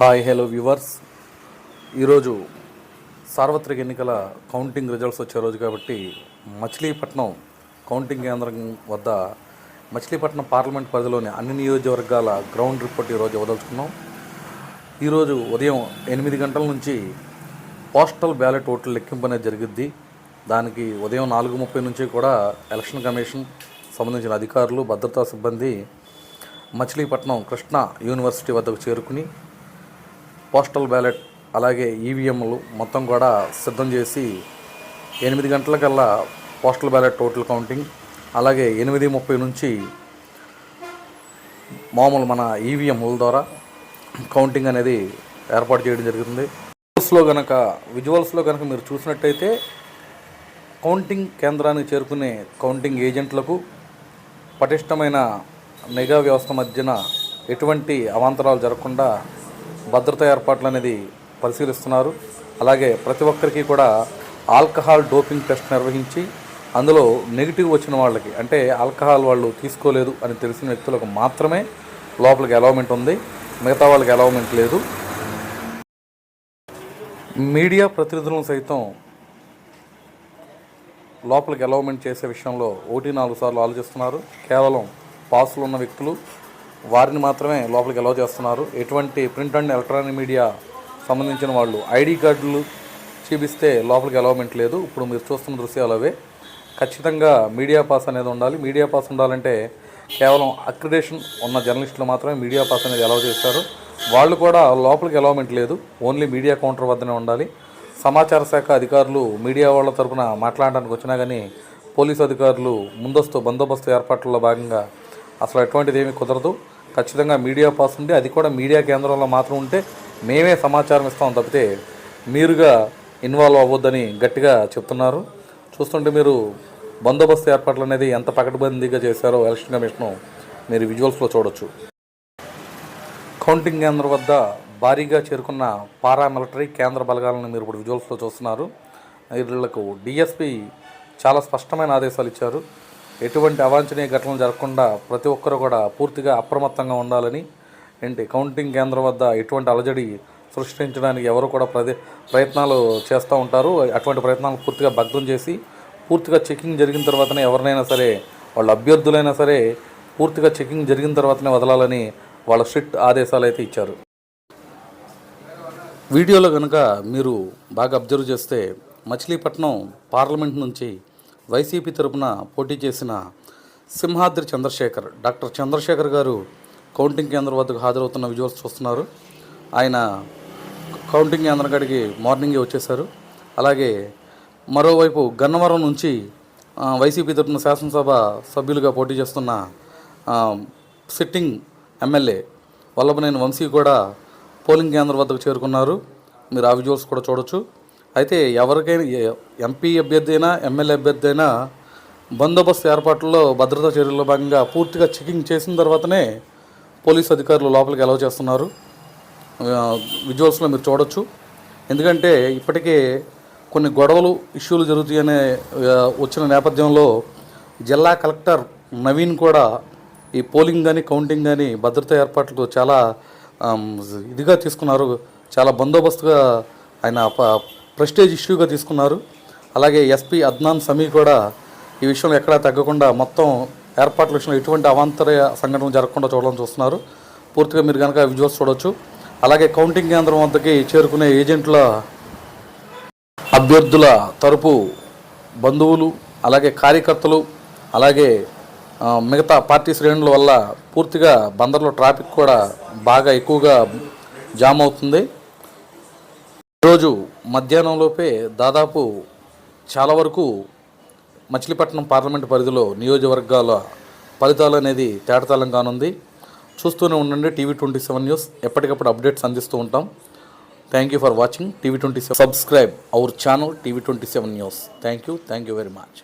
Hi hello viewers. ఈరోజు సార్వత్రిక ఎన్నికల కౌంటింగ్ రిజల్ట్స్ వచ్చే రోజు కాబట్టి మచిలీపట్నం కౌంటింగ్ కేంద్రం వద్ద మచిలీపట్నం పార్లమెంట్ పరిధిలోని అన్ని నియోజకవర్గాల గ్రౌండ్ రిపోర్ట్ ఈరోజు ఇవ్వదలుచుకున్నాం. ఈరోజు ఉదయం ఎనిమిది గంటల నుంచి పోస్టల్ బ్యాలెట్ ఓట్ల లెక్కింపు అనేది జరిగిద్ది. దానికి ఉదయం నాలుగు ముప్పై నుంచి కూడా ఎలక్షన్ కమిషన్ సంబంధించిన అధికారులు భద్రతా సిబ్బంది మచిలీపట్నం కృష్ణా యూనివర్సిటీ వద్దకు చేరుకుని పోస్టల్ బ్యాలెట్ అలాగే ఈవీఎంలు మొత్తం కూడా సిద్ధం చేసి ఎనిమిది గంటలకల్లా పోస్టల్ బ్యాలెట్ టోటల్ కౌంటింగ్ అలాగే ఎనిమిది ముప్పై నుంచి మామూలు మన ఈవీఎంల ద్వారా కౌంటింగ్ అనేది ఏర్పాటు చేయడం జరుగుతుంది. విజువల్స్లో కనుక విజువల్స్లో కనుక మీరు చూసినట్టయితే కౌంటింగ్ కేంద్రానికి చేరుకునే కౌంటింగ్ ఏజెంట్లకు పటిష్టమైన నిఘా వ్యవస్థ మధ్యన ఎటువంటి అవాంతరాలు జరగకుండా భద్రతా ఏర్పాట్లు అనేది పరిశీలిస్తున్నారు. అలాగే ప్రతి ఒక్కరికి కూడా ఆల్కహాల్ డోపింగ్ టెస్ట్ నిర్వహించి అందులో నెగిటివ్ వచ్చిన వాళ్ళకి అంటే ఆల్కహాల్ వాళ్ళు తీసుకోలేదు అని తెలిసిన వ్యక్తులకు మాత్రమే లోపలికి అలౌమెంట్ ఉంది. మిగతా వాళ్ళకి అలౌమెంట్ లేదు. మీడియా ప్రతినిధులను సైతం లోపలికి అలౌమెంట్ చేసే విషయంలో ఒకటి నాలుగు సార్లు ఆలోచిస్తున్నారు. కేవలం పాసులు ఉన్న వ్యక్తులు వారిని మాత్రమే లోపలికి అలౌ చేస్తున్నారు. ఎటువంటి ప్రింట్ అండ్ ఎలక్ట్రానిక్ మీడియా సంబంధించిన వాళ్ళు ఐడి కార్డులు చూపిస్తే లోపలికి అలౌమెంట్ లేదు. ఇప్పుడు మీరు చూస్తున్న దృశ్యాలు అవే. ఖచ్చితంగా మీడియా పాస్ అనేది ఉండాలి. మీడియా పాస్ ఉండాలంటే కేవలం అక్రిడేషన్ ఉన్న జర్నలిస్టులు మాత్రమే మీడియా పాస్ అనేది అలౌ చేస్తారు. వాళ్ళు కూడా లోపలికి అలౌమెంట్ లేదు. ఓన్లీ మీడియా కౌంటర్ వద్దనే ఉండాలి. సమాచార శాఖ అధికారులు మీడియా వాళ్ళ తరపున మాట్లాడడానికి వచ్చినా కానీ పోలీసు అధికారులు ముందస్తు బందోబస్తు ఏర్పాట్లలో భాగంగా అసలు ఎటువంటిది ఏమీ కుదరదు. ఖచ్చితంగా మీడియా పాస్ ఉండి అది కూడా మీడియా కేంద్రంలో మాత్రం ఉంటే మేమే సమాచారం ఇస్తాం తప్పితే మీరుగా ఇన్వాల్వ్ అవ్వద్దని గట్టిగా చెప్తున్నారు. చూస్తుంటే మీరు బందోబస్తు ఏర్పాట్లు అనేది ఎంత పకడ్బందీగా చేశారో ఎలక్షన్ కమిషను మీరు విజువల్స్లో చూడొచ్చు. కౌంటింగ్ కేంద్రం వద్ద భారీగా చేరుకున్న పారామిలిటరీ కేంద్ర బలగాలను మీరు ఇప్పుడు విజువల్స్లో చూస్తున్నారు. వీళ్ళకు డిఎస్పి చాలా స్పష్టమైన ఆదేశాలు ఇచ్చారు. ఎటువంటి అవాంఛనీయ ఘటనలు జరగకుండా ప్రతి ఒక్కరూ కూడా పూర్తిగా అప్రమత్తంగా ఉండాలని ఏంటి? కౌంటింగ్ కేంద్రం వద్ద ఎటువంటి అలజడి సృష్టించడానికి ఎవరు కూడా ప్రదే ప్రయత్నాలు చేస్తూ ఉంటారు. అటువంటి ప్రయత్నాలు పూర్తిగా భగ్నం చేసి పూర్తిగా చెకింగ్ జరిగిన తర్వాతనే ఎవరినైనా సరే వాళ్ళ అభ్యర్థులైనా సరే పూర్తిగా చెకింగ్ జరిగిన తర్వాతనే వదలాలని వాళ్ళ స్ట్రిక్ట్ ఆదేశాలు అయితే ఇచ్చారు. వీడియోలో కనుక మీరు బాగా అబ్జర్వ్ చేస్తే మచిలీపట్నం పార్లమెంట్ నుంచి వైసీపీ తరపున పోటీ చేసిన సింహాద్రి చంద్రశేఖర్ డాక్టర్ చంద్రశేఖర్ గారు కౌంటింగ్ కేంద్రం వద్దకు హాజరవుతున్న విజువల్స్ చూస్తున్నారు. ఆయన కౌంటింగ్ కేంద్రం కాడికి మార్నింగే వచ్చేసారు అలాగే మరోవైపు గన్నవరం నుంచి వైసీపీ తరఫున శాసనసభ సభ్యులుగా పోటీ చేస్తున్న సిట్టింగ్ ఎమ్మెల్యే వల్లభనేని వంశీ కూడా పోలింగ్ కేంద్రం వద్దకు చేరుకున్నారు. మీరు ఆ విజువల్స్ కూడా చూడొచ్చు. అయితే ఎవరికైనా ఎంపీ అభ్యర్థి అయినా ఎమ్మెల్యే అభ్యర్థి అయినా బందోబస్తు ఏర్పాట్లలో భద్రతా చర్యల్లో భాగంగా పూర్తిగా చెకింగ్ చేసిన తర్వాతనే పోలీసు అధికారులు లోపలికి అలౌ చేస్తున్నారు. విజువల్స్లో మీరు చూడొచ్చు. ఎందుకంటే ఇప్పటికే కొన్ని గొడవలు ఇష్యూలు జరుగుతాయనే వచ్చిన నేపథ్యంలో జిల్లా కలెక్టర్ నవీన్ కూడా ఈ పోలింగ్ కానీ కౌంటింగ్ కానీ భద్రతా ఏర్పాట్లు చాలా ఇదిగా తీసుకున్నారు. చాలా బందోబస్తుగా ఆయన ప్రెస్టేజ్ ఇష్యూగా తీసుకున్నారు. అలాగే ఎస్పీ అద్నాన్ సమీ కూడా ఈ విషయంలో ఎక్కడా తగ్గకుండా మొత్తం ఏర్పాట్ల విషయంలో ఎటువంటి అవాంతర సంఘటనలు జరగకుండా చూడడం చూస్తున్నారు. పూర్తిగా మీరు కనుక విజువల్స్ చూడొచ్చు. అలాగే కౌంటింగ్ కేంద్రం వద్దకి చేరుకునే ఏజెంట్ల అభ్యర్థుల తరపు బంధువులు అలాగే కార్యకర్తలు అలాగే మిగతా పార్టీ శ్రేణుల వల్ల పూర్తిగా బందర్లో ట్రాఫిక్ కూడా బాగా ఎక్కువగా జామ్ అవుతుంది. ఈరోజు మధ్యాహ్నంలోపే దాదాపు చాలా వరకు మచిలీపట్నం పార్లమెంట్ పరిధిలో నియోజకవర్గాల ఫలితాలు అనేది తేటతలం కానుంది. చూస్తూనే ఉండండి టీవీ ట్వంటీ సెవెన్ న్యూస్. ఎప్పటికప్పుడు అప్డేట్స్ అందిస్తూ ఉంటాం. Thank you for watching TV twenty seven. Subscribe our channel TV twenty seven news. Thank you thank you very much